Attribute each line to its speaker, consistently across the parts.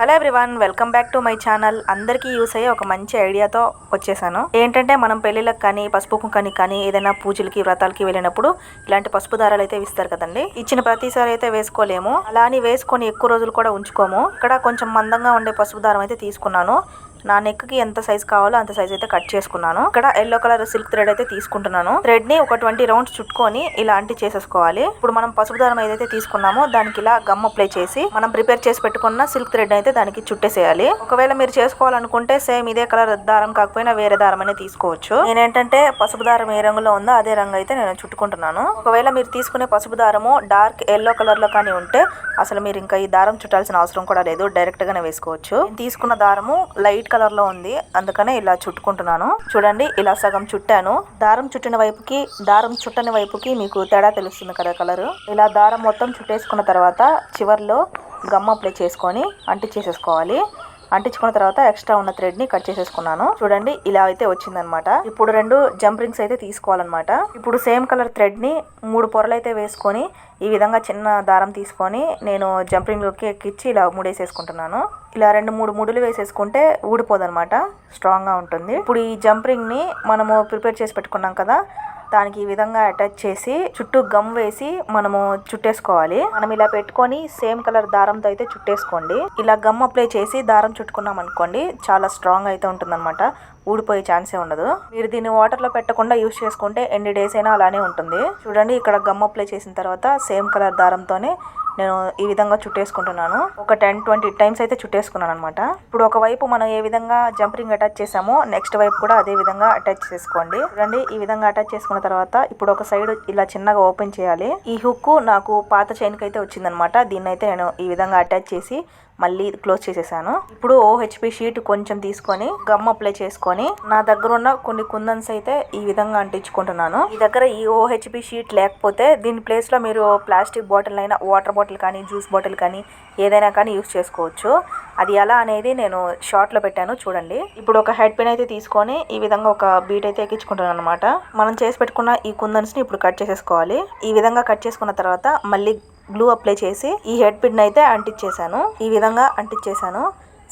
Speaker 1: Hello everyone welcome back to my channel అందరికీ use అయ్యే ఒక మంచి ఐడియాతో వచ్చేసాను. ఏంటంటే మనం పెళ్ళిళ్ళకి కానీ పసుపు కుంకానికి కానీ ఏదైనా పూజలకి వ్రతాలకి వెళ్ళినప్పుడు ఇలాంటి పసుపు దారాలు అయితే ఇస్తారు కదండి. ఇచ్చిన ప్రతిసారి అయితే వేసుకోలేము. అలా అని వేసుకొని ఎక్కువ రోజులు కూడా ఉంచుకోము. ఇక్కడ కొంచెం మందంగా ఉండే పసుపు దారం అయితే తీసుకున్నాను. నా నెక్కి ఎంత సైజ్ కావాలో అంత సైజ్ అయితే కట్ చేసుకున్నాను. ఇక్కడ ఎల్లో కలర్ సిల్క్ థ్రెడ్ అయితే తీసుకుంటున్నాను. థ్రెడ్ని ఒక ట్వంటీ రౌండ్స్ చుట్టుకొని ఇలాంటి చేసేసుకోవాలి. ఇప్పుడు మనం పసుపు దారం ఏదైతే తీసుకున్నామో దానికి ఇలా గమ్ అప్లై చేసి మనం ప్రిపేర్ చేసి పెట్టుకున్న సిల్క్ థ్రెడ్ అయితే దానికి చుట్టేసేయాలి. ఒకవేళ మీరు చేసుకోవాలనుకుంటే సేమ్ ఇదే కలర్ దారం కాకపోయినా వేరే దారం అనేది తీసుకోవచ్చు. నేనేంటంటే పసుపు దారం ఏ రంగులో ఉందో అదే రంగు అయితే నేను చుట్టుకుంటున్నాను. ఒకవేళ మీరు తీసుకునే పసుపు దారము డార్క్ ఎల్లో కలర్లో కానీ ఉంటే అసలు మీరు ఇంకా ఈ దారం చుట్టాల్సిన అవసరం కూడా లేదు. డైరెక్ట్ గానే వేసుకోవచ్చు. తీసుకున్న దారము లైట్ కలర్లో ఉంది. అందుకనే ఇలా చుట్టుకుంటున్నాను. చూడండి ఇలా సగం చుట్టాను. దారం చుట్టిన వైపుకి దారం చుట్టని వైపుకి మీకు తేడా తెలుస్తుంది కదా కలర్. ఇలా దారం మొత్తం చుట్టేసుకున్న తర్వాత చివర్లో గమ్ అప్లై చేసుకొని అంటి చేసేసుకోవాలి. అంటించుకున్న తర్వాత ఎక్స్ట్రా ఉన్న థ్రెడ్ని కట్ చేసేసుకున్నాను. చూడండి ఇలా అయితే వచ్చిందనమాట ఇప్పుడు రెండు జంప్ రింగ్స్ అయితే తీసుకోవాలన్నమాట. ఇప్పుడు సేమ్ కలర్ థ్రెడ్ని మూడు పొరలు అయితే వేసుకొని ఈ విధంగా చిన్న దారం తీసుకొని నేను జంప్ రింగ్లోకి ఎక్కించి ఇలా ముడేసేసుకుంటున్నాను. ఇలా రెండు మూడు ముడులు వేసేసుకుంటే ఊడిపోదన్నమాట. స్ట్రాంగ్గా ఉంటుంది. ఇప్పుడు ఈ జంప్ రింగ్ని మనము ప్రిపేర్ చేసి పెట్టుకున్నాం కదా దానికి ఈ విధంగా అటాచ్ చేసి చుట్టూ గమ్ వేసి మనము చుట్టేసుకోవాలి. మనం ఇలా పెట్టుకొని సేమ్ కలర్ దారంతో అయితే చుట్టేసుకోండి. ఇలా గమ్ అప్లై చేసి దారం చుట్టుకున్నాం అనుకోండి చాలా స్ట్రాంగ్ అయితే ఉంటుందన్నమాట. ఊడిపోయే ఛాన్సే ఉండదు. మీరు దీన్ని వాటర్లో పెట్టకుండా యూస్ చేసుకుంటే ఎన్ని డేస్ అయినా అలానే ఉంటుంది. చూడండి ఇక్కడ గమ్ అప్లై చేసిన తర్వాత సేమ్ కలర్ దారంతోనే నేను ఈ విధంగా చుట్టేసుకుంటున్నాను. ఒక టెన్ ట్వంటీ టైమ్స్ అయితే చుట్టేసుకున్నాను అనమాట ఇప్పుడు ఒక వైపు మనం ఏ విధంగా జంపరింగ్ అటాచ్ చేసామో నెక్స్ట్ వైపు కూడా అదే విధంగా అటాచ్ చేసుకోండి. చూడండి ఈ విధంగా అటాచ్ చేసుకున్న తర్వాత ఇప్పుడు ఒక సైడ్ ఇలా చిన్నగా ఓపెన్ చేయాలి. ఈ హుక్ నాకు పాత చైన్కి అయితే వచ్చిందనమాట దీన్ని అయితే నేను ఈ విధంగా అటాచ్ చేసి మళ్ళీ క్లోజ్ చేసేసాను. ఇప్పుడు ఓహెచ్పి షీట్ కొంచెం తీసుకొని గమ్ అప్లై చేసుకొని నా దగ్గర ఉన్న కొన్ని కుందన్స్ అయితే ఈ విధంగా అంటించుకుంటున్నాను. ఈ దగ్గర ఈ ఓహెచ్పి షీట్ లేకపోతే దీని ప్లేస్లో మీరు ప్లాస్టిక్ బాటిల్ అయినా వాటర్ బాటిల్ కానీ జ్యూస్ బాటిల్ కానీ ఏదైనా కానీ యూస్ చేసుకోవచ్చు. అది ఎలా అనేది నేను షార్ట్లో పెట్టాను చూడండి. ఇప్పుడు ఒక హెడ్ పిన్ అయితే తీసుకొని ఈ విధంగా ఒక బీట్ అయితే ఎక్కించుకుంటాను అనమాట మనం చేసి పెట్టుకున్న ఈ కుందన్స్ని ఇప్పుడు కట్ చేసేసుకోవాలి. ఈ విధంగా కట్ చేసుకున్న తర్వాత మళ్ళీ గ్లూ అప్లై చేసి ఈ హెడ్ పిన్ అయితే అంటించేసాను ఈ విధంగా అంటించేసాను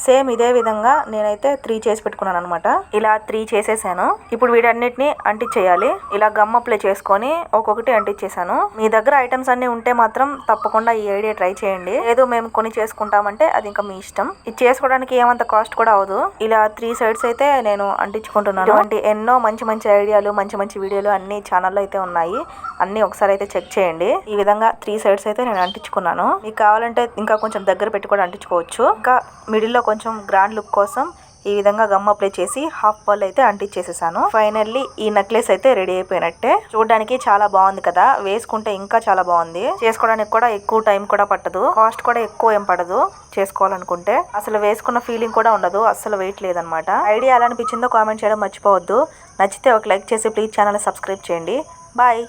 Speaker 1: సేమ్ ఇదే విధంగా నేనైతే త్రీ చేసి పెట్టుకున్నాను అనమాట ఇలా త్రీ చేసేసాను. ఇప్పుడు వీటన్నిటిని అంటించేయాలి ఇలా గమ్ అప్లై చేసుకొని ఒక్కొక్కటి అంటించేసాను మీ దగ్గర ఐటమ్స్ అన్ని ఉంటే మాత్రం తప్పకుండా ఈ ఐడియా ట్రై చేయండి. ఏదో మేము కొని చేసుకుంటామంటే అది ఇంకా మీ ఇష్టం. ఇది చేసుకోవడానికి ఏమంత కాస్ట్ కూడా అవదు ఇలా త్రీ సైడ్స్ అయితే నేను అంటించుకుంటున్నాను. అంటే ఎన్నో మంచి మంచి ఐడియాలు మంచి మంచి వీడియోలు అన్ని ఛానల్లో అయితే ఉన్నాయి. అన్ని ఒకసారి అయితే చెక్ చేయండి. ఈ విధంగా త్రీ సైడ్స్ అయితే నేను అంటించుకున్నాను. మీకు కావాలంటే ఇంకా కొంచెం దగ్గర పెట్టి కూడా అంటించుకోవచ్చు. ఇంకా మిడిల్లో కొంచెం గ్రాండ్ లుక్ కోసం ఈ విధంగా గమ్ అప్లై చేసి హాఫ్ బాల్ అయితే అంటించేసేసాను ఫైనల్లీ ఈ నెక్లెస్ అయితే రెడీ అయిపోయినట్టే. చూడడానికి చాలా బాగుంది కదా. వేసుకుంటే ఇంకా చాలా బాగుంది. చేసుకోవడానికి కూడా ఎక్కువ టైం కూడా పట్టదు. కాస్ట్ కూడా ఎక్కువ ఏం పడదు చేసుకోవాలనుకుంటే. అసలు వేసుకున్న ఫీలింగ్ కూడా ఉండదు. అసలు వెయిట్ లేదనమాట ఐడియా ఎలా అనిపించిందో కామెంట్ చేయడం మర్చిపోవద్దు. నచ్చితే ఒక లైక్ చేసి ప్లీజ్ ఛానల్ సబ్స్క్రైబ్ చేయండి. బాయ్